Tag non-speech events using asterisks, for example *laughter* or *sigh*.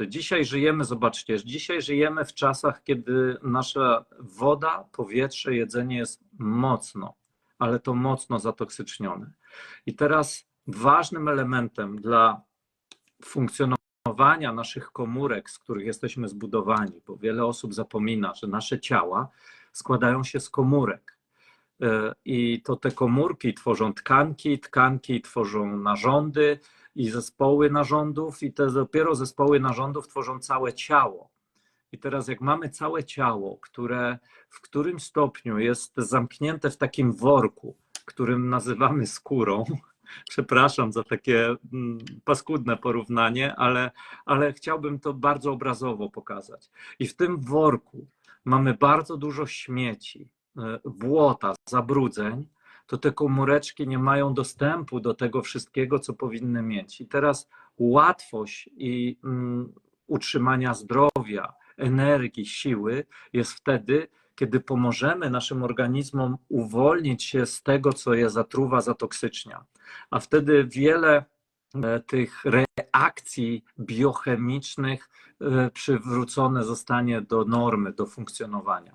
Dzisiaj żyjemy, zobaczcie, dzisiaj żyjemy w czasach, kiedy nasza woda, powietrze, jedzenie jest mocno, ale to mocno zatoksycznione. I teraz ważnym elementem dla funkcjonowania naszych komórek, z których jesteśmy zbudowani, bo wiele osób zapomina, że nasze ciała składają się z komórek. E, I to te komórki tworzą tkanki, tkanki tworzą narządy i zespoły narządów, i te dopiero zespoły narządów tworzą całe ciało. I teraz, jak mamy całe ciało, które w którym stopniu jest zamknięte w takim worku, którym nazywamy skórą, *laughs* przepraszam za takie mm, paskudne porównanie, ale, ale chciałbym to bardzo obrazowo pokazać. I w tym worku mamy bardzo dużo śmieci, błota, zabrudzeń, to te komóreczki nie mają dostępu do tego wszystkiego, co powinny mieć. I teraz łatwość i mm, utrzymania zdrowia, energii, siły jest wtedy, kiedy pomożemy naszym organizmom uwolnić się z tego, co je zatruwa, zatoksycznia. A wtedy wiele e, tych reakcji biochemicznych e, przywrócone zostanie do normy, do funkcjonowania.